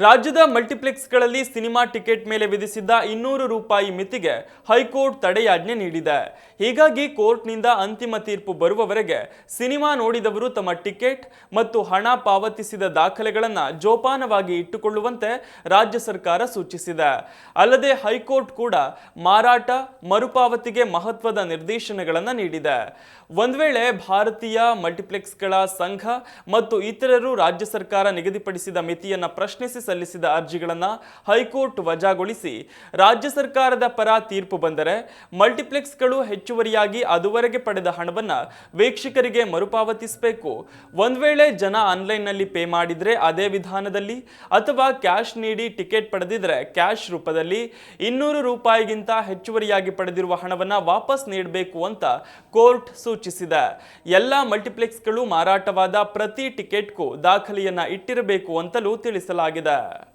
ರಾಜ್ಯದ ಮಲ್ಟಿಪ್ಲೆಕ್ಸ್ಗಳಲ್ಲಿ cinema ticket ಮೇಲೆ ವಿಧಿಸಿದ್ದ ಇನ್ನೂರು ರೂಪಾಯಿ ಮಿತಿಗೆ ಹೈಕೋರ್ಟ್ ತಡೆಯಾಜ್ಞೆ ನೀಡಿದೆ. ಹೀಗಾಗಿ ಕೋರ್ಟ್ನಿಂದ ಅಂತಿಮ ತೀರ್ಪು ಬರುವವರೆಗೆ ಸಿನಿಮಾ ನೋಡಿದವರು ತಮ್ಮ ಟಿಕೆಟ್ ಮತ್ತು ಹಣ ಪಾವತಿಸಿದ ದಾಖಲೆಗಳನ್ನು ಜೋಪಾನವಾಗಿ ಇಟ್ಟುಕೊಳ್ಳುವಂತೆ ರಾಜ್ಯ ಸರ್ಕಾರ ಸೂಚಿಸಿದೆ. ಅಲ್ಲದೆ ಹೈಕೋರ್ಟ್ ಕೂಡ ಮಾರಾಟ, ಮರುಪಾವತಿಗೆ ಮಹತ್ವದ ನಿರ್ದೇಶನಗಳನ್ನು ನೀಡಿದೆ. ಒಂದು ವೇಳೆ ಭಾರತೀಯ ಮಲ್ಟಿಪ್ಲೆಕ್ಸ್ಗಳ ಸಂಘ ಮತ್ತು ಇತರರು ರಾಜ್ಯ ಸರ್ಕಾರ ನಿಗದಿಪಡಿಸಿದ ಮಿತಿಯನ್ನ ಪ್ರಶ್ನಿಸಿ ಸಲ್ಲಿಸಿದ ಅರ್ಜಿಗಳನ್ನ ಹೈಕೋರ್ಟ್ ವಜಾಗೊಳಿಸಿ ರಾಜ್ಯ ಸರ್ಕಾರದ ಪರ ತೀರ್ಪು ಬಂದರೆ ಮಲ್ಟಿಪ್ಲೆಕ್ಸ್ಗಳು ಹೆಚ್ಚುವರಿಯಾಗಿ ಅದುವರೆಗೆ ಪಡೆದ ಹಣವನ್ನ ವೀಕ್ಷಕರಿಗೆ ಮರುಪಾವತಿಸಬೇಕು. ಒಂದ್ ವೇಳೆ ಜನ ಆನ್ಲೈನ್ನಲ್ಲಿ ಪೇ ಮಾಡಿದ್ರೆ ಅದೇ ವಿಧಾನದಲ್ಲಿ ಅಥವಾ ಕ್ಯಾಶ್ ನೀಡಿ ಟಿಕೆಟ್ ಪಡೆದಿದ್ರೆ ಕ್ಯಾಶ್ ರೂಪದಲ್ಲಿ ಇನ್ನೂರು ರೂಪಾಯಿಗಿಂತ ಹೆಚ್ಚುವರಿಯಾಗಿ ಪಡೆದಿರುವ ಹಣವನ್ನ ವಾಪಸ್ ನೀಡಬೇಕು ಅಂತ ಕೋರ್ಟ್ ಸೂಚಿಸಿದೆ. ಎಲ್ಲ ಮಲ್ಟಿಪ್ಲೆಕ್ಸ್ಗಳು ಮಾರಾಟವಾದ ಪ್ರತಿ ಟಿಕೆಟ್ಗೂ ದಾಖಲೆಯನ್ನು ಇಟ್ಟಿರಬೇಕು ಅಂತಲೂ ತಿಳಿಸಲಾಗಿದೆ. vida.